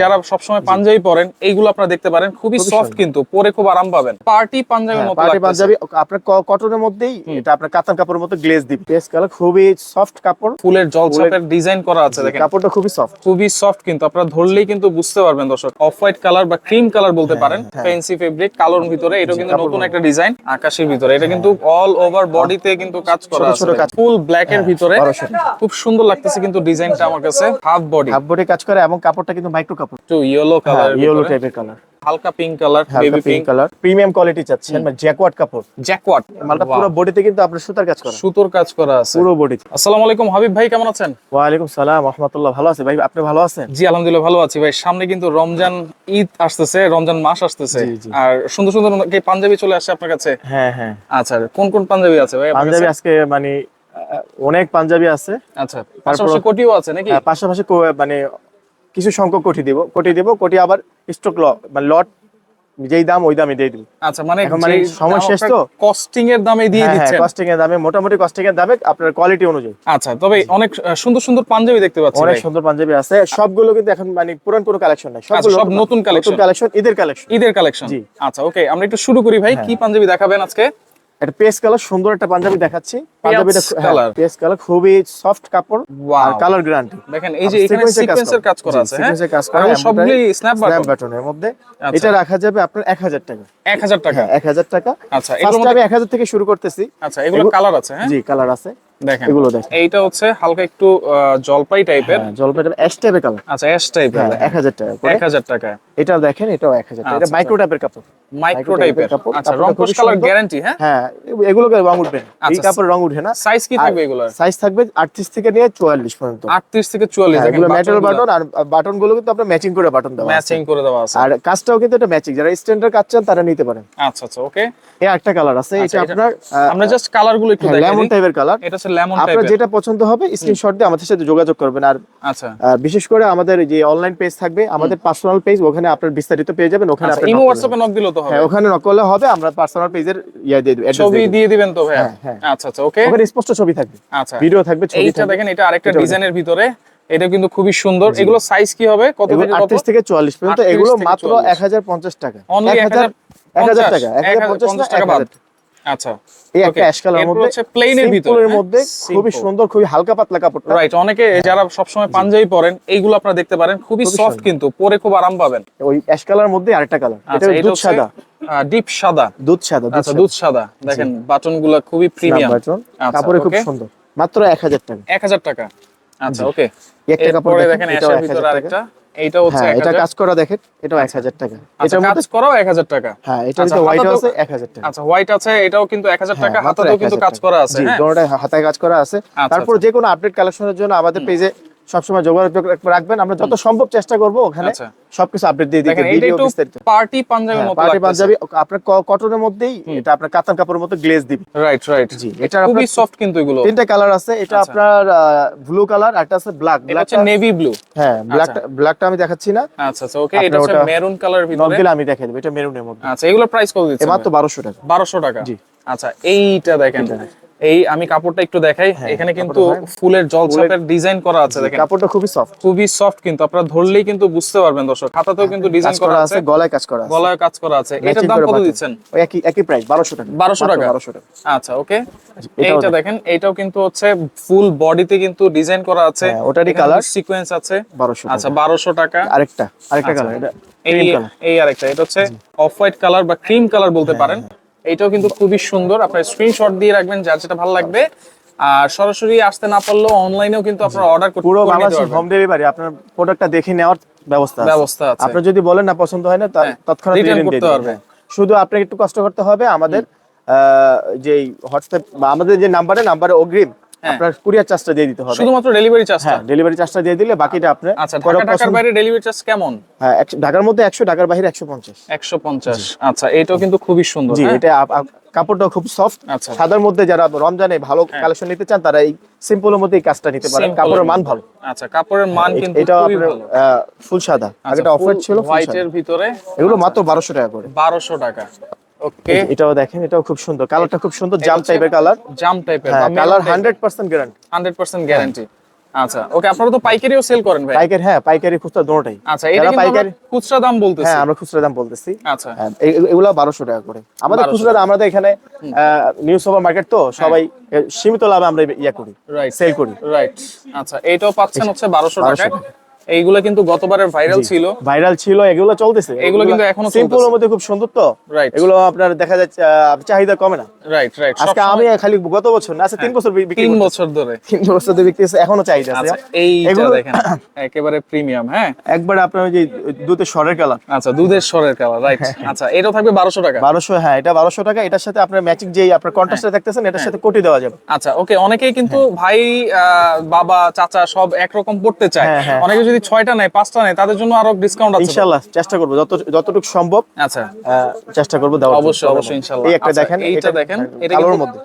যারা সবসময় পাঞ্জাবি পরেন এইগুলো আপনারা দেখতে পারেন। খুবই সফট কিন্তু পরে খুব আরাম পাবেন। পার্টি পাঞ্জাবির মতো পার্টি পাঞ্জাবি আপনার কটনের মধ্যেই এটা আপনার কাতান কাপড়ের মতো গ্লেজ দিবে। পেস্ট কালার খুবই সফট কাপড়। ফুলের জলছাপের ডিজাইন করা আছে দেখেন। কাপড়টা খুবই সফট খুবই সফট কিন্তু আপনারা ধরলেই কিন্তু বুঝতে পারবেন দর্শক। অফ হোয়াইট কালার বা ক্রিম কালার বলতে পারেন হ্যাঁ। ফেন্সি ফেব্রিক কালোর ভিতরে। এটা কিন্তু নতুন একটা ডিজাইন আকাশের ভিতরে। এটা কিন্তু অল ওভার বডিতে কিন্তু কাজ করা আছে। ফুল ব্ল্যাক এর ভিতরে। খুব সুন্দর লাগতেছে কিন্তু ডিজাইনটা আমার কাছে। হাফ বডি হাফ বডি কাজ করে এবং কাপড়টা কিন্তু মাইক্রো কাপড়। একটু ইয়েলো কালার ইয়েলো টাইপের কালার হালকা pink colour baby pink pink colour premium quality চাচ্ছেন মানে জ্যাকওয়ার্ড কাপড়। জ্যাকওয়াট মালটা পুরো বডিতে কিন্তু আপনার সুতার কাজ করা। সুতোর কাজ করা আছে। পুরো বডিতে আসসালামু আলাইকুম হাবিব ভাই কেমন আছেন? ওয়ালাইকুম সালাম রহমতুল্লাহ ভালো আছে। ভাই আপনি ভালো আছেন? জি আলহামদুলিল্লাহ ভালো আছি। ভাই সামনে কিন্তু রমজান ঈদ আসতেছে রমজান মাস আসতেছে। আর সুন্দর সুন্দর কি পাঞ্জাবি চলে আসছে আপনার কাছে? হ্যাঁ হ্যাঁ। আচ্ছা কোন কোন পাঞ্জাবি আছে ভাই পাঞ্জাবি আজকে মানে অনেক পাঞ্জাবি আছে। আচ্ছা পাশাপাশি কোটিও আছে নাকি? হ্যাঁ, পাশাপাশি মানে কিছু সংখ্যক কোটি দিব কোটি দিব কোটি আবার স্টক ল মানে লট যেই দাম ওই দামে দিয়ে দিব। আচ্ছা মানে এখন মানে সময় শেষ তো? কস্টিং এর দামে দিয়ে দিচ্ছেন। কস্টিং এর দামে মোটামুটি কস্টিং এর দামে আপনার কোয়ালিটি অনুযায়ী। আচ্ছা তবে অনেক সুন্দর সুন্দর পাঞ্জাবি দেখতে পাচ্ছি অনেক সুন্দর পাঞ্জাবি আছে। সবগুলো কিন্তু এখন মানে পুরান কোনো কালেকশন নাই। আচ্ছা, সব নতুন collection। কালেকশন ঈদের কালেকশন ঈদের কালেকশন জি। আচ্ছা ওকে আমরা একটু শুরু করি ভাই কি পাঞ্জাবি দেখাবেন আজকে? একটা পেস কালার সুন্দর একটা পাঞ্জাবি দেখাচ্ছি। পাঞ্জাবিটা colour। Paste colour. খুবই সফট কাপড় আর কালার গ্যারান্টি দেখেন এই যে এখানে সিকোয়েন্সের কাজ করা। আছে সিকোয়েন্সের কাজ করা। আছে সবগুলি স্ন্যাপ স্ন্যাপ বাটনের মধ্যে। আচ্ছা। এটা রাখা যাবে আপনার 1000 টাকা। 1000 টাকা? হ্যাঁ 1000 টাকা। আচ্ছা এগুলো আমি 1000 থেকে শুরু করতেছি। আচ্ছা এগুলো- কালার আছে হ্যাঁ? জি কালার আছে। দেখেন। এগুলো দেখেন। এইটা হচ্ছে হালকা একটু জলপাই টাইপের। হ্যাঁ জলপাইটা অ্যাশ টাইপের কালার। আচ্ছা অ্যাশ টাইপের। হ্যাঁ 1000 টাকা করে। এক হাজার টাকা। এটা দেখেন এটাও 1000 টাকা। এটা আচ্ছা, মাইক্রো টাইপের কাপড়। মাইক্রো টাইপের কাপড়, আচ্ছা রং খুবই কালার গ্যারান্টি হ্যাঁ? হ্যাঁ এগুলো রং উঠবে না। এই আচ্ছা, কাপড় রং উঠে না। সাইজ কি থাকবে এগুলোর? সাইজ থাকবে 38 থেকে নিয়ে 44 পর্যন্ত। 38 থেকে 44 হ্যাঁ, দেখেন এগুলো মেটাল বাটন আর বাটনগুলো কিন্তু আপনার ম্যাচিং করে বাটন দেওয়া ম্যাচিং করে দেওয়া আছে। আর কাজটাও কিন্তু এটা ম্যাচিং যারা স্ট্যান্ডার্ড কাজ চান তারা নিতে পারেন। আচ্ছা আচ্ছা ওকে এই একটা কালার আছে আচ্ছা, এটা আপনার আমরা জাস্ট কালারগুলো একটু লেমন টাইপের কালার এটা হচ্ছে লেমন আপনার যেটা পছন্দ হবে স্ক্রিনশট দিয়ে আমাদের সাথে যোগাযোগ করবেন। আর আচ্ছা। বিশেষ করে আমাদের যে অনলাইন পেজ থাকবে আমাদের পার্সোনাল পেজ ওখানে আপনার বিস্তারিত পেয়ে যাবেন ওখানে আচ্ছা আপনি ইমো হোয়াটসঅ্যাপে নক দিলেও তো হবে। হ্যাঁ ওখানে নক করলে হবে আমরা পার্সোনাল পেজের ইয়া দিয়ে দেব ছবি দিয়ে দিবেন তো ভাই হ্যাঁ, হ্যাঁ। আচ্ছা আচ্ছা ওকে ওখানে স্পষ্ট ছবি থাকবে। আচ্ছা। ভিডিও থাকবে ছবি এইটা দেখেন এটা আরেকটা ডিজাইনের ভিতরে। এটা কিন্তু খুবই সুন্দর। এগুলো সাইজ কি হবে? কত থেকে কত? 38 থেকে 44 পর্যন্ত এগুলো মাত্র 44 1050 টাকা। অনলি 1000 1000 টাকা 1050 টাকা 1000 আচ্ছা। এই একটা অ্যাশ কালার মধ্যে হচ্ছে plain ভিতরে, হ্যাঁ? মধ্যে খুবই সুন্দর খুবই হালকা পাতলা কাপড়টা। রাইট অনেকে যারা সবসময় পাঞ্জাবি পরেন এইগুলো আপনারা দেখতে পারেন খুবই খুবই সফট কিন্তু পরে খুব আরাম পাবেন। ওই অ্যাশ কালার মধ্যে আরেকটা কালার এটা আচ্ছা দুধ সাদা। ডিপ সাদা। দুধ সাদা দুধ আচ্ছা দুধ সাদা। দেখেন বাটনগুলা খুবই প্রিমিয়াম বাটন আচ্ছা, কাপড়ে খুব সুন্দর। মাত্র 1000 টাকা। এক হাজার টাকা। আচ্ছা ওকে একটা কাপড় দেখেন, অ্যাশের ভিতরে আরেকটা। এইটা হচ্ছে হ্যাঁ এটা কাজ করা দেখেন এটাও 1000 টাকা। এটা কাজ করাও এক হাজার টাকা। হ্যাঁ এটা আচ্ছা, হোয়াইট আছে 1000 টাকা। আচ্ছা হোয়াইট আছে এটাও কিন্তু এক হাজার হ্যাঁ, টাকা হাতেও হাতাতেও কিন্তু কাজ করা আছে জি হ্যাঁ? হাতায় কাজ করা আছে। আচ্ছা, তারপর যে কোনো আপডেট কালেকশনের জন্য আমাদের পেজে সবসময় যোগাযোগ রাখবেন। আমরা যত সম্ভব চেষ্টা করব ওখানে আচ্ছা। সবকিছু আপডেট দিয়ে দিতে ভিডিও বিস্তারিত। পার্টি পাঞ্জাবির মতো পার্টি পাঞ্জাবি আপনার কটনের মধ্যেই এটা আপনার কাতান কাপড়ের মতো গ্লেজ দিবে। রাইট রাইট জি এটা খুবই সফট কিন্তু এগুলো। তিনটা কালার আছে এটা আচ্ছা। আপনার ব্লু কালার আর একটা আছে ব্ল্যাক এটা হচ্ছে নেভি ব্লু হ্যাঁ ব্ল্যাকটা ব্ল্যাকটা আমি দেখাচ্ছি না। আচ্ছা আচ্ছা ওকে এটা হচ্ছে মেরুন কালার ভিতরে। দিলে আমি দেখাই দেবো এটা মেরুনের মধ্যে। আচ্ছা এগুলো প্রাইস কত দিচ্ছেন মাত্র বারোশো টাকা। বারোশো টাকা। জি। আচ্ছা এইটা দেখেন। এই আমি কাপড়টা একটু দেখাই। এখানে কিন্তু ফুলের জলছাপের ডিজাইন করা আছে দেখেন। কাপড়টা খুবই সফট খুবই সফট কিন্তু আপনারা ধরলেই কিন্তু বুঝতে পারবেন দর্শক। হাতাতেও কিন্তু ডিজাইন করা করা আছে গলায় কাজ করা আছে। গলায় কাজ করা আছে। এটার দাম কত দিচ্ছেন? ওই একই একই প্রাইস বারোশো টাকা। 1200 টাকা? বারোশো টাকা। আচ্ছা ওকে। এইটা দেখেন এটাও কিন্তু হচ্ছে ফুল বডিতে কিন্তু ডিজাইন করা আছে। হ্যাঁ, ওটারই colour। সিকোয়েন্স আছে। বারোশো আচ্ছা বারোশো টাকা। আরেকটা আরেকটা আচ্ছা। কালার এটা এই আরেকটা এটা হচ্ছে অফ হোয়াইট কালার বা ক্রিম কালার বলতে হ্যাঁ, পারেন। এইটাও কিন্তু খুবই সুন্দর। আপনার স্ক্রিনশট দিয়ে রাখবেন যার যেটা ভালো লাগবে। আর সরাসরি আসতে না পারলেও অনলাইনেও কিন্তু আপনারা অর্ডার করতে পুরো বাংলাদেশ হোম ডেলিভারি আপনার প্রোডাক্টটা দেখে নেওয়ার ব্যবস্থা ব্যবস্থা আছে। আপনি যদি বলেন না পছন্দ হয় না তার হ্যাঁ, তৎক্ষণাৎ return করতে। পারবে। শুধু আপনাকে একটু কষ্ট করতে হবে আমাদের যে হোয়াটসঅ্যাপ বা আমাদের যে নাম্বারে নাম্বারে অগ্রিম। আপনার কুরিয়ার চার্জটা দিয়ে দিতে হবে। শুধুমাত্র ডেলিভারি চার্জটা হ্যাঁ ডেলিভারি চার্জটা দিয়ে দিলে বাকিটা আপনি আচ্ছা ঢাকা ঢাকার বাইরে ডেলিভারি চার্জ কেমন? হ্যাঁ ঢাকার মধ্যে একশো ঢাকার বাইরে একশো পঞ্চাশ। একশো পঞ্চাশ। আচ্ছা এটাও কিন্তু খুবই সুন্দর জি হ্যাঁ? এটা কাপড়টা খুব সফট আচ্ছা। সাদার মধ্যে যারা রমজানে ভালো কালেকশন নিতে চান তারা এই সিম্পলের মধ্যে এই কাজটা নিতে পারেন। কাপড়ের মান ভালো। আচ্ছা কাপড়ের মান কিন্তু এটা আপনার ফুল সাদা। আগেটা অফ হোয়াইট ছিল। এর ভিতরে? এগুলো মাত্র বারোশো টাকা করে। বারোশো টাকা। ওকে। এটাও দেখেন এটাও খুব সুন্দর। কালারটা খুব সুন্দর জাম টাইপের কালার। জাম টাইপের হ্যাঁ colour hundred percent guarantee hundred percent guarantee আচ্ছা ওকে আপনারা তো পাইকারিও সেল করেন ভাই? পাইকারি হ্যাঁ পাইকারি খুচরা দুটোটাই আচ্ছা এটা পাইকারি খুচরা দাম বলতেছি। হ্যাঁ আমরা খুচরা দাম বলতেছি। আচ্ছা। হ্যাঁ, এগুলো বারোশো টাকা করে। আমাদের খুচরা দাম আমাদের এখানে নিউ সুপার মার্কেট তো সবাই সীমিত লাভে আমরা ইয়া করি সেল করি। রাইট আচ্ছা এইটাও পাচ্ছেন হচ্ছে বারোশো 1200 টাকায় এইগুলো কিন্তু গতবারের ভাইরাল ছিল। ভাইরাল ছিল এগুলো চলতেছে। এগুলো কিন্তু এখনও সিম্পলের। মধ্যে খুব সুন্দর তো। Right. এগুলো আপনার দেখা যাচ্ছে চাহিদা কমে না। রাইট রাইট আজকে আমি খালি গত বছর না আচ্ছা তিন বছর বিক্রি তিন বছর ধরে। তিন বছর ধরে বিক্রি করতেছি, এখনও চাহিদা আছে। আচ্ছা এইটা এগুলো- দেখেন একেবারে প্রিমিয়াম হ্যাঁ। একবার আপনার ওই যে দুধের সরের কালার আচ্ছা দুধের স্বরের কালার রাইট আচ্ছা এটাও থাকবে বারোশো টাকা। বারোশো হ্যাঁ এটা বারোশো টাকা। এটার সাথে আপনার ম্যাচিং যেই আপনার কন্ট্রাস্টে দেখতেছেন এটার সাথে কোটি দেওয়া যাবে। আচ্ছা ওকে অনেকেই কিন্তু ভাই আহ, বাবা চাচা সব একরকম পড়তে চায়। হ্যাঁ, হ্যাঁ। অনেকে যদি ছয়টা নেয় পাঁচটা নেয় তাদের জন্য আরও ডিসকাউন্ট আছে। তো? ইনশাল্লাহ চেষ্টা করব। যত যতটুকু সম্ভব আচ্ছা। চেষ্টা করব দেওয়ার অবশ্যই অবশ্যই ইনশাআল্লাহ। এই একটা আচ্ছা, দেখেন এইটা এটা দেখেন এটা কালোর মধ্যে।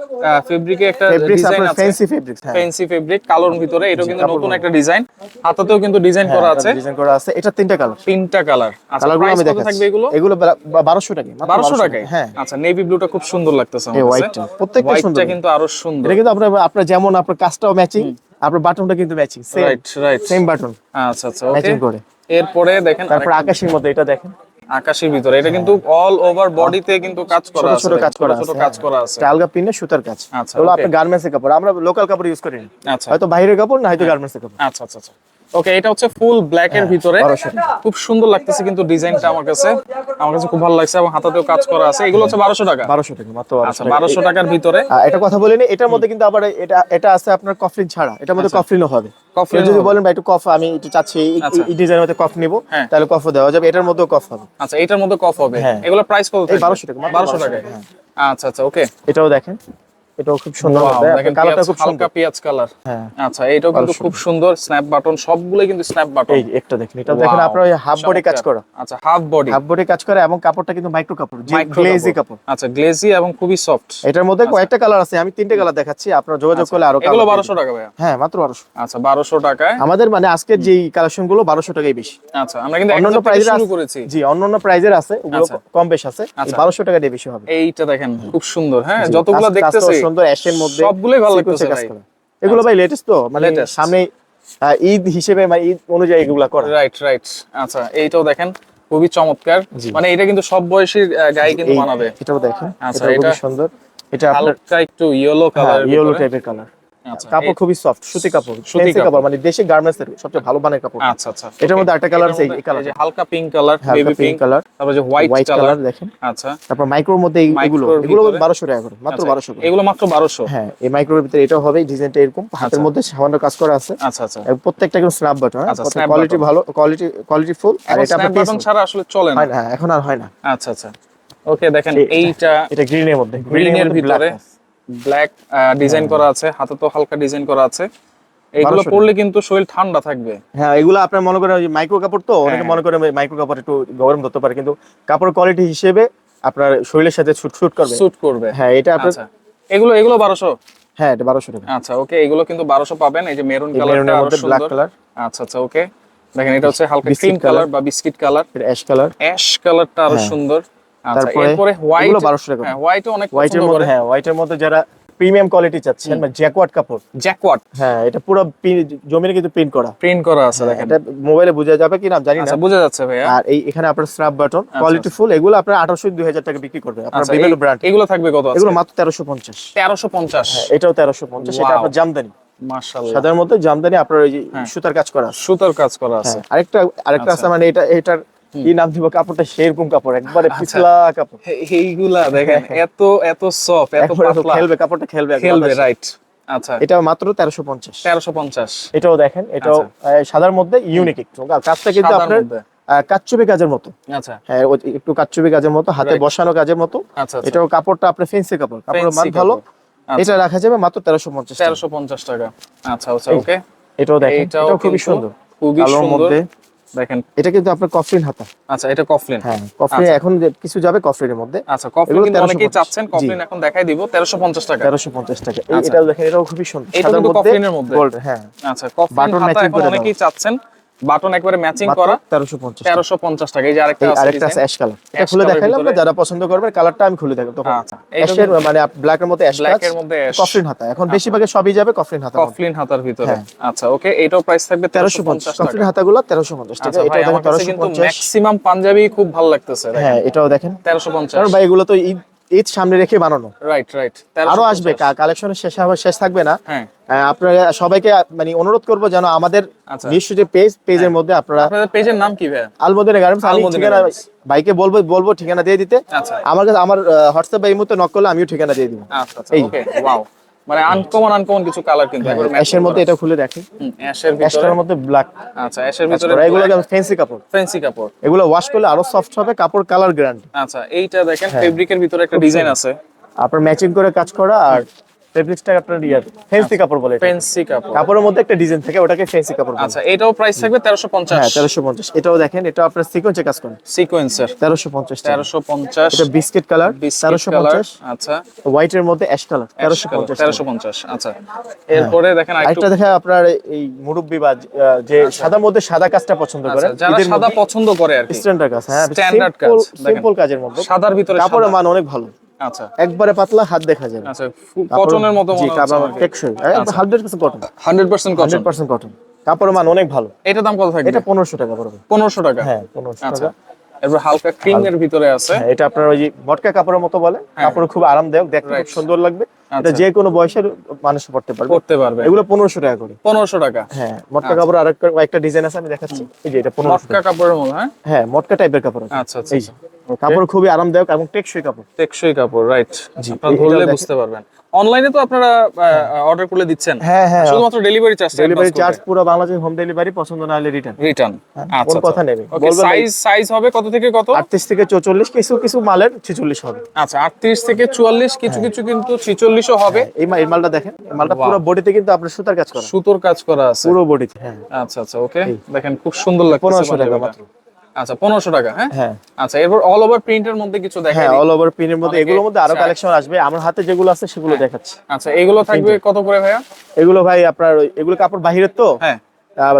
ফেব্রিকে একটা ডিজাইন আছে। ফ্যান্সি ফেব্রিক্স হ্যাঁ। ফ্যান্সি ফেব্রিক কালোর ভিতরে এটা কিন্তু নতুন একটা ডিজাইন হাতাতেও কিন্তু ডিজাইন করা আছে। ডিজাইন করা আছে। এটা তিনটা কালার তিনটা কালার আচ্ছা কালারগুলো প্রাইস আমি কত থাকবে এগুলো? এগুলো বারোশো টাকা মাত্র 1200 টাকায়। হ্যাঁ। আচ্ছা নেভি ব্লুটা খুব সুন্দর লাগতেছে এই আমার কাছে। white টা, প্রত্যেকটা হোয়াইটটা সুন্দর। কিন্তু আরও সুন্দর। এটা কিন্তু আপনার আপনার যেমন আপনার কাজটাও ম্যাচিং আপনার বাটনটা কিন্তু matching same right right same button আচ্ছা আচ্ছা ওকে ম্যাচিং করে। এরপরে দেখেন তারপর আকাশের মধ্যে এটা দেখেন। আকাশের ভিতরে এটা কিন্তু অল ওভার বডিতে কিন্তু কাজ করা আছে ছোট কাজ করা ছোট কাজ হ্যাঁ। করা আছে। আলগা পিনে সুতার কাজ। আচ্ছা, হলো আপনি আপনার গার্মেন্টসের কাপড়। আমরা লোকাল কাপড় ইউজ করি না। আচ্ছা। হয়তো বাইরের কাপড় না হয়তো গার্মেন্টসের কাপড়। আচ্ছা আচ্ছা আচ্ছা। ওকে এটা হচ্ছে ফুল ব্ল্যাক এর ভিতরে। খুব সুন্দর লাগতেছে কিন্তু ডিজাইনটা আমার কাছে। আমার কাছে খুব ভালো লাগছে এবং হাতাতেও কাজ করা আছে। এগুলো হচ্ছে বারোশো টাকা। বারোশো টাকা মাত্র আচ্ছা 1200 টাকা। বারোশো টাকার ভিতরে। এটা কথা বলিনি এটার মধ্যে কিন্তু আবার এটা এটা আছে আপনার কফলিন ছাড়া। এটার মধ্যে কফলিনও হবে। Cofflin যদি বলেন ভাই একটু কফ আমি একটু চাচ্ছি এই- আচ্ছা। ডিজাইনের মধ্যে কফ নিব হ্যাঁ। তাহলে কফও দেওয়া যাবে। এটার মধ্যেও কফ হবে। আচ্ছা এটার মধ্যে কফ হবে। হ্যাঁ। এগুলো প্রাইস কত 1200 টাকা, বারোশো 1200 টাকায়। হ্যাঁ। আচ্ছা আচ্ছা ওকে এটাও দেখেন। এটাও খুব সুন্দর কালারটা খুব হালকা পেঁয়াজ কালার হ্যাঁ। আচ্ছা এটাও কিন্তু খুব সুন্দর। স্ন্যাপ বাটন সবগুলো কিন্তু স্ন্যাপ বাটন এই একটা দেখেন এটা দেখেন আপনার ওই হাফ বডি কাজ করা। আচ্ছা হাফ বডি হাফ বডি কাজ করে এবং কাপড়টা কিন্তু মাইক্রো কাপড় যে গ্লেজি কাপড়। আচ্ছা গ্লেজি এবং খুবই সফট এটার মধ্যে কয়েকটা কালার আছে আমি তিনটে কালার দেখাচ্ছি আপনারা যোগাযোগ করলে আরও আচ্ছা, এগুলো colour পেয়ে বারোশো টাকা ভাইয়া। যাবেন। হ্যাঁ মাত্র বারোশো। আচ্ছা বারোশো টাকায়। আমাদের মানে আজকের যেই কালেকশনগুলো বারোশো টাকাই বেশি। আচ্ছা আমরা কিন্তু অন্যান্য প্রাইজের শুরু করেছি। জি অন্যান্য প্রাইজের আছে ওগুলো আচ্ছা। কম বেশ আছে আচ্ছা। বারোশো টাকা দিয়ে বেশি হবে। এইটা দেখেন খুব সুন্দর হ্যাঁ যতগুলো দেখতেছি সুন্দর অ্যাশের মধ্যে সবগুলোই ভালো লাগছে কাজ করা। এগুলো ভাই লেটেস্ট তো মানে সামনে ঈদ হিসেবে মানে ঈদ অনুযায়ী এগুলো করা। রাইট রাইট আচ্ছা এইটাও দেখেন খুবই চমৎকার। মানে এটা কিন্তু সব বয়সের গায়ে কিন্তু মানাবে এটাও দেখেন আচ্ছা, এটা সুন্দর। এটা আপনার হালকা একটু ইয়েলো কালার ইয়েলো টাইপের কালার আচ্ছা কাপড় খুবই সফট সুতি কাপড় সুতি কাপড়। মানে দেশি গার্মেন্টস এর সবচেয়ে ভালো মানের কাপড়। আচ্ছা আচ্ছা এটার মধ্যে একটা কালার আছে এই কালার যে হালকা pink colour baby pink colour তারপর যে হোয়াইট কালার দেখেন। আচ্ছা। তারপর মাইক্রোর মধ্যে এগুলো এগুলো ভিতরে? বারোশো টাকা করে মাত্র আচ্ছা, বারোশো করে। এগুলো মাত্র বারোশো? হ্যাঁ এই মাইক্রোর ভিতরে এটাও হবে ডিজাইনটা এরকম। হাতের মধ্যে সামান্য কাজ করা আছে। আচ্ছা আচ্ছা। প্রত্যেকটা কিন্তু স্ন্যাপ বাটন আচ্ছা, কোয়ালিটি ভালো কোয়ালিটি কোয়ালিটি ফুল আর এটা স্ন্যাপ বাটন ছাড়া আসলে চলে না। হ্যাঁ, এখন আর হয় না। আচ্ছা আচ্ছা। ওকে দেখেন এইটা এটা গ্রিনের মধ্যে গ্রিনের ভিতরে। ব্ল্যাক ডিজাইন করা আছে হাতে তো হালকা ডিজাইন করা আছে। এগুলো পরলে কিন্তু শরীর ঠান্ডা থাকবে। হ্যাঁ এগুলো আপনার মনে করেন মাইক্রো কাপড় তো অনেকে হ্যাঁ। মনে করেন মাইক্রো কাপড় একটু গরম ধরতে পারে কিন্তু কাপড় কোয়ালিটি হিসেবে আপনার শরীরের সাথে শুট শুট করবে। স্যুট করবে। হ্যাঁ এটা আপনার আচ্ছা। এগুলো এগুলো বারোশো? হ্যাঁ এটা বারোশো টাকা। আচ্ছা ওকে এগুলো কিন্তু বারোশো পাবেন। এই যে মেরুন কালারটা মধ্যে ব্ল্যাক কালার আচ্ছা আচ্ছা ওকে। দেখেন এটা হচ্ছে হালকা ক্রিম কালার বা বিস্কিট কালার এটা অ্যাশ কালার অ্যাশ কালারটা আরও হ্যাঁ। সুন্দর। তারপরে হোয়াইট 1200 টাকা। হ্যাঁ অনেক হোয়াইটের মধ্যে হ্যাঁ হোয়াইটের মধ্যে যারা প্রিমিয়াম কোয়ালিটি চাচ্ছেন মানে জ্যাকওয়ার্ড কাপড়। জ্যাকওয়াট হ্যাঁ এটা পুরো জমিনে কিন্তু প্রিন্ট করা। প্রিন্ট করা আছে দেখেন। এটা মোবাইলে বোঝা যাবে কি না জানি না। আচ্ছা বোঝা যাচ্ছে ভাইয়া। আর এই এখানে আপনার বাটন কোয়ালিটি ফুল এগুলো আপনার আঠারোশো দুই হাজার টাকা বিক্রি করবে। আপনার আচ্ছা বিভিন্ন ব্র্যান্ড এগুলো থাকবে কত এগুলো মাত্র এটাও তেরোশো পঞ্চাশ এটা আপনার জামদানি। সাদার জামদানি আপনার ওই সুতার কাজ করা সুতার কাজ করা আছে। আরেকটা আরেকটা আছে মানে এটা এটার কি নাম দিব কাপড়টা সেরকম কাপড় একবারে আচ্ছা। পিছলা কাপড়। এইগুলা দেখেন এত এত সফট এত পাতলা। খেলবে কাপড়টা খেলবে খেলবে রাইট আচ্ছা। এটা মাত্র তেরোশো পঞ্চাশ। তেরোশো পঞ্চাশ। এটাও দেখেন এটাও আহ, সাদার মধ্যে ইউনিক একটু। কাজটা কিন্তু আপনার। কাচ্চুপি কাজের মতো। আচ্ছা। হ্যাঁ একটু কাচ্চুপি কাজের মতো হাতে বসানো কাজের মতো। আচ্ছা আচ্ছা। এটাও কাপড়টা আপনার ফেন্সি কাপড় কাপড়ের মান ভালো। আচ্ছা। এটা রাখা যাবে মাত্র তেরোশো পঞ্চাশ তেরোশো পঞ্চাশ টাকা। আচ্ছা আচ্ছা ওকে এটাও দেখেন এটাও খুবই সুন্দর। খুবই সুন্দর। মধ্যে দেখেন। এটা কিন্তু আপনার কফলিন হাতা। আচ্ছা এটা কফলিন। হ্যাঁ কফলিন এখন কিছু যাবে কফলিনের মধ্যে। আচ্ছা কফলিন কিন্তু 1350 অনেকেই চাচ্ছেন কফলিন এখন দেখাই দিব তেরোশো পঞ্চাশ টাকা। তেরোশো পঞ্চাশ টাকা। এই আচ্ছা। এটাও দেখেন এটাও খুবই সুন্দর এটা কিন্তু মধ্যে কফলিনের মধ্যে। হ্যাঁ। আচ্ছা কফলিন হাতা এখন অনেকেই চাচ্ছেন। বাটন একবারে ম্যাচিং করা। তেরোশো পঞ্চাশ তেরোশো পঞ্চাশ টাকা। এই যে আরেকটা আছে আরেকটা আছে অ্যাশ কালার এটা খুলে দেখাইলাম ভিতরে। যারা পছন্দ করবে কালারটা আমি খুলে দেখাবো। তখন আচ্ছা, অ্যাশের মানে ব্ল্যাকের মধ্যে অ্যাশ মধ্যে কফলিন হাতা। এখন বেশিরভাগ সবই যাবে কফলিন হাতা কফলিন হাতার ভিতরে। হ্যাঁ। আচ্ছা ওকে এটাও প্রাইস থাকবে তেরোশো তেরোশো পঞ্চাশ। পঞ্চাশ টাকা। কফলিন হাতাগুলো তেরোশো পঞ্চাশ টাকা। আচ্ছা এটা দেখেন আমার কাছে তেরোশো কিন্তু ম্যাক্সিমাম পাঞ্জাবি খুব ভালো লাগতেছে হ্যাঁ এটাও দেখেন। তেরোশো পঞ্চাশ। কারণ ভাই এগুলো তো ঈদ ঈদ সামনে রেখে বানানো। রাইট রাইট আরও আসবে কালেকশনের শেষ হবে শেষ থাকবে না। হ্যাঁ। আপনারা সবাইকে মানে অনুরোধ করব যেন আমাদের নিশ্চয় নিজস্ব যে পেজ পেজের মধ্যে আপনারা আপনাদের পেজের নাম কি ভাই আলমদিনা গার্মেন্টস আমি ঠিকানা। ভাইকে বলব বলব ঠিকানা দিয়ে দিতে। আচ্ছা। আমার কাছে আমার হোয়াটসঅ্যাপ এই মুহূর্তে নক করলে আমিও ঠিকানা দিয়ে দিব। আচ্ছা আচ্ছা ওকে ওয়াও মানে আনকমন আনকমন কিছু কালার কিন্তু অ্যাশের মধ্যে এটা খুলে দেখেন। অ্যাশের ভিতরে অ্যাশের মধ্যে ব্ল্যাক আচ্ছা অ্যাশের ভিতরে এগুলো ফ্যান্সি কাপড়। ফ্যান্সি কাপড়। এগুলো ওয়াশ করলে আরও সফট হবে কাপড় কালার গ্যারান্টি আচ্ছা এইটা দেখেন হ্যাঁ। ফেব্রিকের ভিতরে একটা ডিজাইন আছে। আপনার ম্যাচিং করে কাজ করা আর আপনার ইয়ার ফ্যান্সি কাপড় বলে এটা। ফ্যান্সি কাপড়। কাপড়ের মধ্যে একটা ডিজাইন থাকে ওটাকে ফ্যান্সি কাপড় বলে। আচ্ছা এটাও প্রাইস থাকবে তেরোশো পঞ্চাশ। হ্যাঁ তেরোশো পঞ্চাশ। এটাও দেখেন এটা আপনার সিকোয়েন্সে কাজ করেন সিকোয়েন্সের তেরোশো পঞ্চাশ তেরোশো পঞ্চাশ। এটা বিস্কিট কালার তেরোশো কালার পঞ্চাশ। আচ্ছা। হোয়াইট এর মধ্যে অ্যাশ কালার তেরোশো পঞ্চাশ তেরোশো পঞ্চাশ আচ্ছা। এরপরে দেখেন আরেকটা দেখে আপনার এই মুরব্বি বা যে সাদার মধ্যে সাদা কাজটা পছন্দ করে যারা সাদা পছন্দ করে আর কি। স্ট্যান্ডার্ড কাজ হ্যাঁ Standard কাজ, সিম্পল কাজের মধ্যে। সাদার ভিতরে কাপড়ের মান অনেক ভালো। আচ্ছা। একবারে পাতলা হাত দেখা যাবে। আচ্ছা কটনের মতো মনে হচ্ছে টেকসই hundred percent cotton hundred percent cotton hundred percent cotton কাপড়ের মান অনেক ভালো। এটার দাম কত থাকবে? এটা পনেরোশো টাকা পড়বে। পনেরোশো টাকা? হ্যাঁ পনেরোশো আচ্ছা। টাকা। এরপর হালকা ক্রিম এর ভিতরে আছে। হ্যাঁ, এটা আপনার ওই মটকা কাপড়ের মতো বলে কাপড় খুব আরামদায়ক দেখতে খুব হ্যাঁ। সুন্দর লাগবে। এটা আচ্ছা। যে কোনো বয়সের মানুষ পড়তে পারবে। করতে পারবে। এগুলো পনেরোশো টাকা করে। পনেরোশো টাকা। হ্যাঁ মটকা কাপড় আর একটা ডিজাইন আছে আমি দেখাচ্ছি। এই যে এটা পনেরোশো মটকা কাপড়ের মতো হ্যাঁ? হ্যাঁ মটকা টাইপের কাপড় আছে। আচ্ছা আচ্ছা কাপড় খুবই আরামদায়ক এবং টেকসই কাপড়। টেকসই কাপড় রাইট জি, আপনারা ধরলে বুঝতে পারবেন। অনলাইনে তো আপনারা অর্ডার করলে দিচ্ছেন। হ্যাঁ হ্যাঁ। শুধুমাত্র ডেলিভারি চার্জ ডেলিভারি চার্জ পুরো বাংলাদেশ হোম ডেলিভারি পছন্দ না হলে রিটার্ন রিটার্ন হ্যাঁ, কোন কথা নেবে? সাইজ সাইজ হবে কত থেকে কত? আটত্রিশ থেকে চৌচল্লিশ কিছু কিছু মালের ছেচল্লিশ হবে। আচ্ছা 38 থেকে 44 কিছু কিছু কিন্তু 46ও হবে। এই এই মালটা দেখেন এই মালটা পুরো বডিতে কিন্তু আপনার সুতার কাজ করা। সুতোর কাজ করা আছে। পুরো বডিতে হ্যাঁ। আচ্ছা আচ্ছা ওকে দেখেন খুব সুন্দর লাগছে 1500 টাকা মাত্র। আচ্ছা 1500 টাকা হ্যাঁ? হ্যাঁ। আচ্ছা এরপর অল ওভার প্রিন্টের মধ্যে কিছু দেখাই হ্যাঁ অল ওভার প্রিন্টের মধ্যে এগুলোর মধ্যে আরও কালেকশন আসবে। আমার হাতে যেগুলো আছে সেগুলো দেখাচ্ছি। আচ্ছা এগুলো থাকবে কত করে ভাইয়া? এগুলো ভাই আপনার এগুলো কাপড় বাহিরের তো? হ্যাঁ।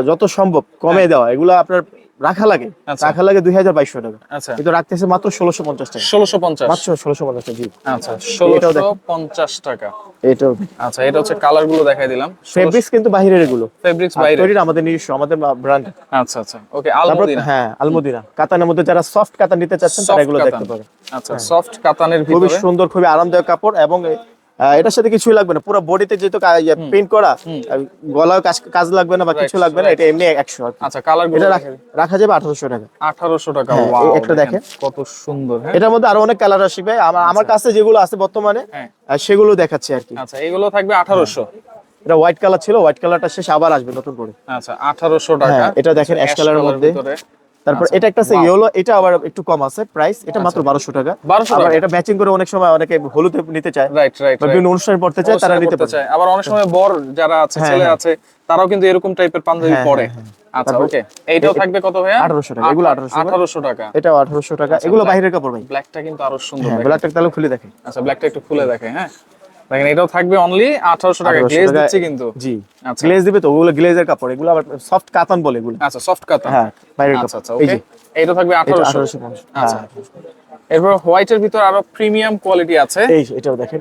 যত সম্ভব কমে দেওয়া। এগুলো আপনার রাখা লাগে। আচ্ছা। রাখা লাগে দুই হাজার বাইশশো টাকা। আচ্ছা। কিন্তু রাখতেছে মাত্র ষোলোশো পঞ্চাশ টাকা। 1650 মাত্র ষোলোশো পঞ্চাশ টাকা জি। আচ্ছা দেখেন। 1650 টাকা। এটাও। আচ্ছা এটা হচ্ছে কালারগুলো দেখাই দিলাম। ফেব্রিক্স কিন্তু বাহিরের এগুলো। ফেব্রিক্স আর বাইরে তৈরির আমাদের নিজস্ব আমাদের ব্র্যান্ড আচ্ছা আচ্ছা। ওকে আলমদিনা। হ্যাঁ আলমদিনা। কাতানের মধ্যে যারা সফট কাতান নিতে চাচ্ছেন তারা এগুলো। দেখতে আচ্ছা সফট কাতানের খুবই সুন্দর খুবই আরামদায়ক কাপড় এবং এটার সাথে কিছুই লাগবে না। পুরো বডিতে যেহেতু প্রিন্ট করা আহ, গলায় কাজ কাজ লাগবে না বা কিছু লাগবে না এটা এমনি একশো আর কি। আচ্ছা কালার এটা রাখা- যাবে আঠারোশো টাকা। 1800 টাকা হ্যাঁ, ওয়াও একটা দেখেন। কত সুন্দর হ্যাঁ? এটার মধ্যে আরও অনেক কালার আসবে আমার আমার কাছে যেগুলো আছে বর্তমানে হ্যাঁ। সেগুলো দেখাচ্ছি আর কি। আচ্ছা এগুলো থাকবে 1800 এটা হোয়াইট কালার ছিল হোয়াইট কালারটা শেষ আবার আসবে নতুন করে। আচ্ছা 1800 টাকা। এটা দেখেন অ্যাশ Ash কালারের মধ্যে। তারপর আচ্ছা, এটা একটা আছে ইয়েলো এটা আবার একটু কম আছে প্রাইস এটা মাত্র বারোশো টাকা। 1200 আবার টাকা? এটা ম্যাচিং করে অনেক সময় অনেকে হলুদে নিতে চায় রাইট রাইট বিভিন্ন অনুষ্ঠানে পড়তে চায় তারা নিতে পারে। চায়। আবার অনেক সময় বর যারা আছে হ্যাঁ, ছেলে হ্যাঁ। আছে তারাও কিন্তু এরকম টাইপের পাঞ্জাবি হ্যাঁ, পরে। আচ্ছা ওকে এইটাও থাকবে কত ভাইয়া? 1800 টাকা, এগুলো 1800 টাকা। 1800 টাকা। এটাও আঠারোশো টাকা। এগুলো বাইরের কাপড় ভাই। ব্ল্যাকটা কিন্তু আরও সুন্দর। ব্ল্যাকটা তাহলে খুলে দেখে। আচ্ছা ব্ল্যাকটা একটু খুলে দেখে হ্যাঁ। দেখেন এটাও থাকবে অনলি 1800 টাকা গ্লেজ দিচ্ছে কিন্তু। জি আচ্ছা। গ্লেজ দিবে তো ওগুলো গ্লেজের কাপড় এগুলো আবার সফট কাতান বলে এগুলো। আচ্ছা সফট কাতান। হ্যাঁ বাইরের আচ্ছা কাপড় আচ্ছা ওকে থাকবে 1800 আঠারোশো। আচ্ছা। হ্যাঁ। এরপর হোয়াইটের ভিতর আরও প্রিমিয়াম কোয়ালিটি আছে। এই এটাও দেখেন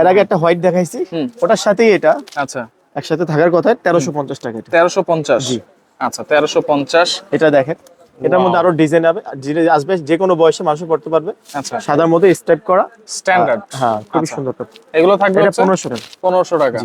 এর আগে একটা হোয়াইট দেখাইছি ওটার সাথেই এটা। আচ্ছা। একসাথে থাকার কথা তেরোশো পঞ্চাশ টাকা এটা। 1350 জি। আচ্ছা 1350 এটা দেখেন। এটার মধ্যে আরও ডিজাইন হবে। আসবে যে কোনো বয়সে মানুষ পড়তে পারবে। আচ্ছা। সাদার মধ্যে স্টেপ করা। স্ট্যান্ডার্ড হ্যাঁ খুবই আচ্ছা। সুন্দর এগুলো থাকবে পনেরোশো টাকা। 1500 টাকা।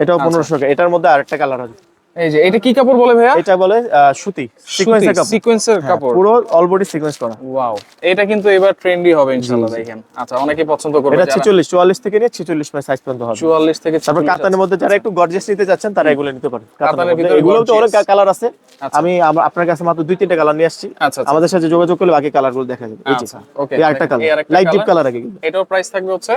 এটাও পনেরোশো টাকা। এটার মধ্যে আরেকটা কালার আছে। এই যে এটা কি কাপড় বলে ভাইয়া? এটা বলে সুতি সিকোয়েন্সের কাপড়। সিকোয়েন্সের হ্যাঁ, কাপড়। পুরো অল বডি সিকোয়েন্স করা। ওয়াও এটা কিন্তু এবার ট্রেন্ডি হবে ইনশাআল্লাহ দেখেন। আচ্ছা অনেকে পছন্দ করবে এটা যারা ছেচল্লিশ চুয়াল্লিশ থেকে নিয়ে ছেচল্লিশ সাইজ পর্যন্ত হবে। 44 থেকে তারপর কাতানের মধ্যে যারা একটু গর্জিয়াস নিতে চাচ্ছেন তারা এগুলো নিতে পারেন। কাতানের ভিতরে এগুলো তো অনেক কালার আছে। আচ্ছা। আমি আপনার কাছে মাত্র দুই তিনটা কালার নিয়ে আসছি। আচ্ছা আচ্ছা। আমাদের সাথে যোগাযোগ করলে বাকি কালারগুলো দেখা যাবে। এই যে আচ্ছা ওকে এই আরেকটা কালার লাইট ডিপ কালার আগে। এটাও প্রাইস থাকবে হচ্ছে?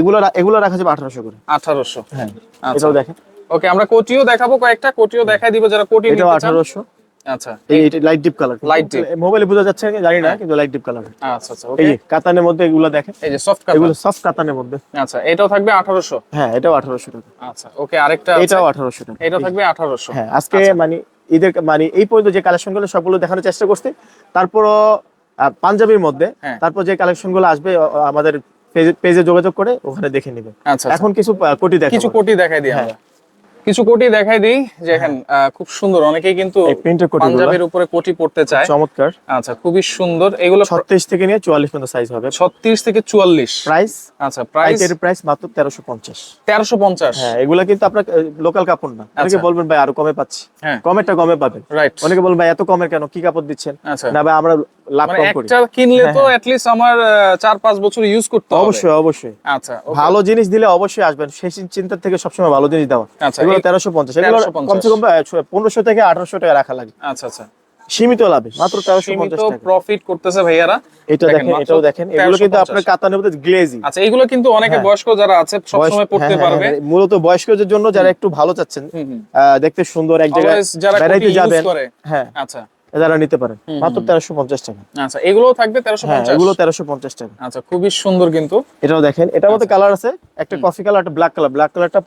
এগুলো এগুলো রাখা যাবে আঠারোশো করে। 1800 হ্যাঁ আচ্ছা। এটাও দেখেন। ওকে আমরা কোটিও দেখাবো কয়েকটা কোটিও দেখাই দিব যারা কোটি নিতে চান। আচ্ছা। এই light deep colour Light deep। মোবাইলে বোঝা যাচ্ছে কি জানি না কিন্তু লাইট ডিপ কালার আচ্ছা আচ্ছা ওকে যে কাতানের মধ্যে এগুলো দেখেন। এই যে সফট এগুলো সফট কাতানের মধ্যে। আচ্ছা এটাও থাকবে 1800 হ্যাঁ এটাও আঠারোশো টাকা। আচ্ছা ওকে আরেকটা এটাও আঠারোশো টাকা। এটা থাকবে 1800 হ্যাঁ আজকে মানে ঈদের মানে এই পর্যন্ত যে কালেকশনগুলো সবগুলো দেখানোর চেষ্টা করছি তারপরও পাঞ্জাবির মধ্যে হ্যাঁ। তারপর যে কালেকশনগুলো আসবে আমাদের পেজে যোগাযোগ করে ওখানে দেখে নেবে। এখন কিছু কোটি দেখা কিছু কোটি দেখাই আমরা। কিছু কোটি দেখাই দিই যে এখন খুব সুন্দর। অনেকেই কিন্তু পাঞ্জাবের উপরে কোটি পড়তে চায়। চমৎকার। আচ্ছা খুবই সুন্দর। এগুলো ছত্রিশ থেকে নিয়ে চুয়াল্লিশ পর্যন্ত সাইজ হবে। ছত্রিশ থেকে চুয়াল্লিশ। প্রাইস আচ্ছা প্রাইস পাইকারি প্রাইস মাত্র তেরোশো পঞ্চাশ। তেরোশো পঞ্চাশ। হ্যাঁ এগুলা কিন্তু আপনার লোকাল কাপড় না। অনেকে আচ্ছা। বলবেন ভাই আরও কমে পাচ্ছি। হ্যাঁ। কমেরটা কমে পাবেন। রাইট অনেকে বলবেন ভাই এত কমের কেন? কি কাপড় দিচ্ছেন? আচ্ছা। না ভাই আমরা লাভ মানে কম করি। একটা কিনলে তো অ্যাটলিস্ট আমার আহ, চার পাঁচ বছর ইউজ করতে হবে। অবশ্যই অবশ্যই। আচ্ছা ভালো জিনিস দিলে অবশ্যই আসবেন। সেই চিন- চিন্তার থেকে সবসময় ভালো জিনিস দেওয়া। আচ্ছা, এগুলো তেরোশো পঞ্চাশ এগুলো কমসে কম পনেরোশো থেকে আঠারোশো টাকা রাখা লাগে আচ্ছা আচ্ছা। সীমিত লাভে মাত্র টাকা। প্রফিট করতেছে ভাইয়ারা। এটা দেখেন, এটাও দেখেন। এগুলো কিন্তু আপনার কাতানের মধ্যে গ্লেজি আচ্ছা এগুলো কিন্তু অনেকে বয়স্ক যারা আছে সবসময় পড়তে পারবে। মূলত বয়স্কদের জন্য যারা একটু ভালো চাচ্ছেন দেখতে সুন্দর এক জায়গায় বেড়াইতে যাবেন। হ্যাঁ। আচ্ছা। যারা নিতে পারেন। মাত্র তেরোশো পঞ্চাশ টাকা। আচ্ছা এগুলো থাকবে তেরোশো হ্যাঁ এগুলো তেরোশো পঞ্চাশ টাকা। আচ্ছা খুবই সুন্দর কিন্তু। এটাও দেখেন এটার মধ্যে কালার আছে একটা কফি কালার একটা ব্ল্যাক কালার ব্ল্যাক কালারটা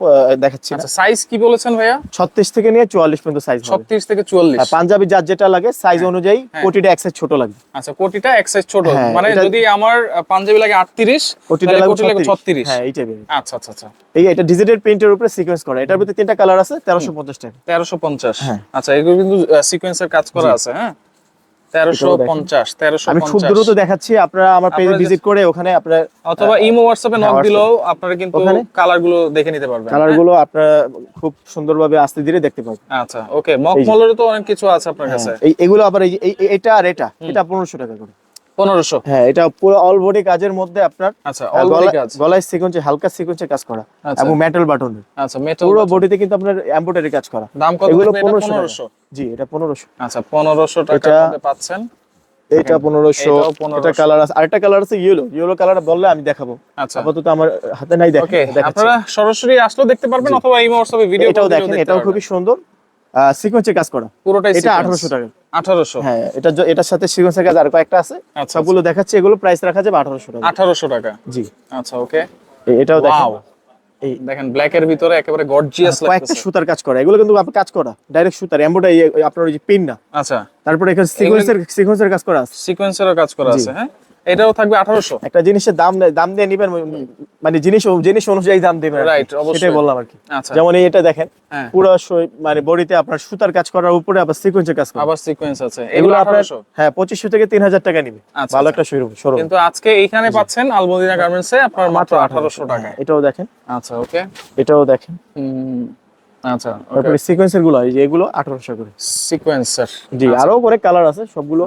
দেখাচ্ছি আচ্ছা সাইজ কি বলেছেন ভাইয়া? ছত্রিশ থেকে নিয়ে চুয়াল্লিশ পর্যন্ত সাইজ ছত্রিশ থেকে চুয়াল্লিশ। পাঞ্জাবি যার যেটা লাগে সাইজ অনুযায়ী কোটিটা এক সাইজ ছোট লাগবে আচ্ছা কোটিটা এক সাইজ ছোট। হ্যাঁ, মানে যদি আমার পাঞ্জাবি লাগে আটত্রিশ কোটিটা লাগবে ছত্রিশ। হ্যাঁ এই টাইপের আচ্ছা আচ্ছা আচ্ছা। এই এটা ডিজিটাল প্রিন্টের উপরে সিকোয়েন্স করা। এটার ভিতরে তিনটা কালার আছে তেরোশো পঞ্চাশ টাকা তেরোশো পঞ্চাশ। হ্যাঁ। আচ্ছা এগুলো কিন্তু সিকোয়েন্সের কাজ করা আছে হ্যাঁ? তেরোশো এটাও দেখেন। পঞ্চাশ তেরোশো আমি খুব দ্রুত দেখাচ্ছি আপনারা আমার পেজে ভিজিট করে ওখানে আপনার অথবা ইমো হোয়াটসঅ্যাপে নক হ্যাঁ, দিলেও আপনারা কিন্তু? কালারগুলো দেখে নিতে পারবেন কালারগুলো আপনারা খুব সুন্দরভাবে আস্তে ধীরে দেখতে পাবেন আচ্ছা ওকে মকমলেরও তো অনেক কিছু আছে আপনার কাছে। এই এগুলো আবার এই এটা আর এটা এটা পনেরোশো টাকা করে। পনেরোশো। হ্যাঁ এটা পুরো অল বডি কাজের মধ্যে আপনার আচ্ছা অল বডি কাজ। গলায় সিকোয়েন্সে হালকা সিকোয়েন্সে কাজ করা আচ্ছা। এবং মেটাল বাটন আচ্ছা মেটাল পুরো বডিতে কিন্তু আপনার এমব্রয়ডারি কাজ করা। দাম কত এগুলো জি এটা পনেরোশো। আচ্ছা পনেরোশো টাকার মধ্যে পাচ্ছেন। এটা পনেরোশো। এটাও 1500 এটা কালার আছে। আরেকটা কালার আছে ইয়েলো ইয়েলো কালার বললে আমি দেখাবো। আচ্ছা। আপাতত আমার হাতে নাই দেখেন আপনারা সরাসরি আসলেও দেখতে পারবেন অথবা ইমো হোয়াটসঅ্যাপে ভিডিও এটাও দেখেন এটাও খুবই সুন্দর। সিকোয়েন্সে কাজ করা। পুরোটাই এটা আঠারোশো টাকা। আঠারোশো। হ্যাঁ এটা এটার সাথে সিকোয়েন্সের কাজ আর কয়েকটা আছে। আচ্ছা সবগুলো দেখাচ্ছি এগুলো প্রাইস রাখা যাবে আঠারোশো টাকা। আঠারোশো টাকা। জি। আচ্ছা ওকে এটাও দেখেন। ওয়াও এই দেখেন ব্ল্যাক এর ভিতরে একেবারে গর্জিয়াস কয়েকটা সুতার কাজ করা। এগুলো কিন্তু আপনার কাজ করা। ডাইরেক্ট সুতার এমব্রয়ডারি আপনার ওই যে পিন না। আচ্ছা। তারপরে এখানে সিকোয়েন্সের সিকোয়েন্সের কাজ করা আছে। সিকোয়েন্সেরও কাজ করা আছে হ্যাঁ? এটাও থাকবে আঠারোশো। একটা জিনিসের দাম দাম দিয়ে নিবেন মানে জিনিস জিনিস অনুযায়ী দাম দিবেন অবশ্যই। সেটাই বললাম আর কি। আচ্ছা। যেমন এটা দেখেন হ্যাঁ। পুরো মানে বডিতে আপনার সুতার কাজ করার উপরে আবার সিকোয়েন্সের কাজ করা। আবার সিকোয়েন্স আছে। এগুলো এগুলো আপনার আঠারোশো? হ্যাঁ পঁচিশশো থেকে তিন হাজার টাকা নিবে। আচ্ছা, ভালো আচ্ছা। একটা শোরুম শোরুম কিন্তু আজকে এইখানে পাচ্ছেন আলমদিনা গার্মেন্টসে আপনার মাত্র আঠারোশো টাকায়। এটাও দেখেন। আচ্ছা ওকে। এটাও দেখেন। আচ্ছা তারপরে সিকোয়েন্সেরগুলো এই যে এগুলো আঠারোশো করে। সিকোয়েন্সার জি আরও পরে কালার আছে সবগুলো।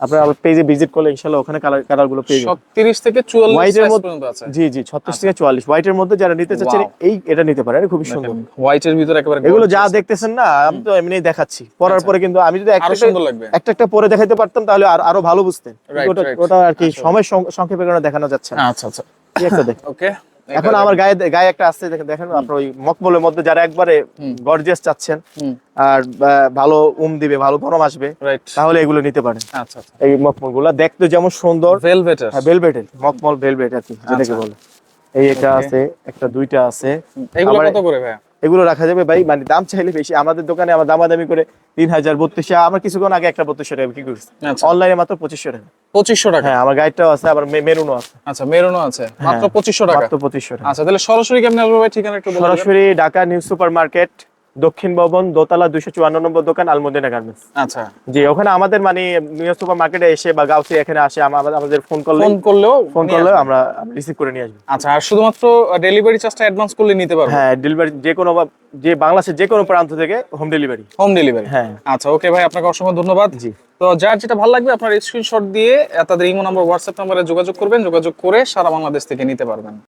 আপনার পেজে ভিজিট করলে ইনশাল্লাহ ওখানে কালার কালারগুলো পেয়ে যাবেন। ছত্রিশ থেকে চুয়াল্লিশ White এর মধ্যে- পর্যন্ত আছে। জি জি ছত্রিশ থেকে চুয়াল্লিশ। হোয়াইটের মধ্যে যারা নিতে চাচ্ছেন এই এটা নিতে পারেন খুবই সুন্দর। হোয়াইট এর ভিতরে একেবারে এগুলো যা দেখতেছেন না আমি তো এমনি দেখাচ্ছি। পরার পরে কিন্তু আমি যদি একটা সুন্দর লাগবে। একটা একটা পরে দেখাইতে পারতাম তাহলে আর- আরও ভালো বুঝতেন। ওটা ওটা আর কি সময় সং- সংক্ষেপের কারণে দেখানো যাচ্ছে না। আচ্ছা আচ্ছা। ওকে এখন আমার গায়ে গায়ে একটা আসছে দেখেন আপনার ওই মকমলের মধ্যে যারা একবারে গর্জিয়াস চাচ্ছেন আর ভালো উম দিবে ভালো গরম আসবে তাহলে এগুলো নিতে পারেন। আচ্ছা আচ্ছা। এই মকমলগুলা দেখতে যেমন সুন্দর। ভেলভেটের হ্যাঁ ভেলভেটের মকমল ভেলভেট আর কি যেটাকে আচ্ছা। বলে। এই এটা আছে একটা দুইটা আছে। এগুলো কত করে ভাইয়া? এগুলো রাখা যাবে। ভাই মানে দাম চাইলে বেশি। আমাদের দোকানে আমার দামাদামি করে তিন হাজার বত্রিশশো আমার কিছুক্ষণ আগে একটা বত্রিশশো টাকা বিক্রি করছি। আচ্ছা। অনলাইনে মাত্র পঁচিশশো টাকা। পঁচিশশো টাকা? হ্যাঁ আমার গাইডটাও আছে আবার মেরুনও আছে। আচ্ছা মেরুনও আছে। মাত্র হ্যাঁ, পঁচিশশো টাকা? মাত্র পঁচিশশো টাকা। আচ্ছা তাহলে সরাসরি কেমন আসবে ভাই? ঠিকানা একটু সরাসরি ঢাকা নিউ সুপার মার্কেট দক্ষিণ ভবন দোতলা দুইশো চুয়ান্ন নম্বর দোকান আলমদিনা গার্মেন্টস। আচ্ছা। জি ওখানে আমাদের মানে নিউ সুপার মার্কেটে এসে বা গাউসি এখানে আসে আমা- আমাদের ফোন করলে ফোন করলেও ফোন নিয়ে করলে আমরা রিসিভ করে নিয়ে আসব। আচ্ছা আর শুধুমাত্র ডেলিভারি চার্জটা অ্যাডভান্স করলে নিতে পারব? হ্যাঁ ডেলিভারি যে কোনো যে বাংলাদেশের যে কোনো প্রান্ত থেকে হোম ডেলিভারি হোম ডেলিভারি হ্যাঁ। আচ্ছা ওকে ভাই আপনাকে অসংখ্য ধন্যবাদ। জি। তো যার যেটা ভালো লাগবে আপনার স্ক্রিনশট দিয়ে তাদের ইমো নাম্বার হোয়াটসঅ্যাপ নাম্বারে যোগাযোগ করবেন যোগাযোগ করে সারা বাংলাদেশ থেকে নিতে পারবেন।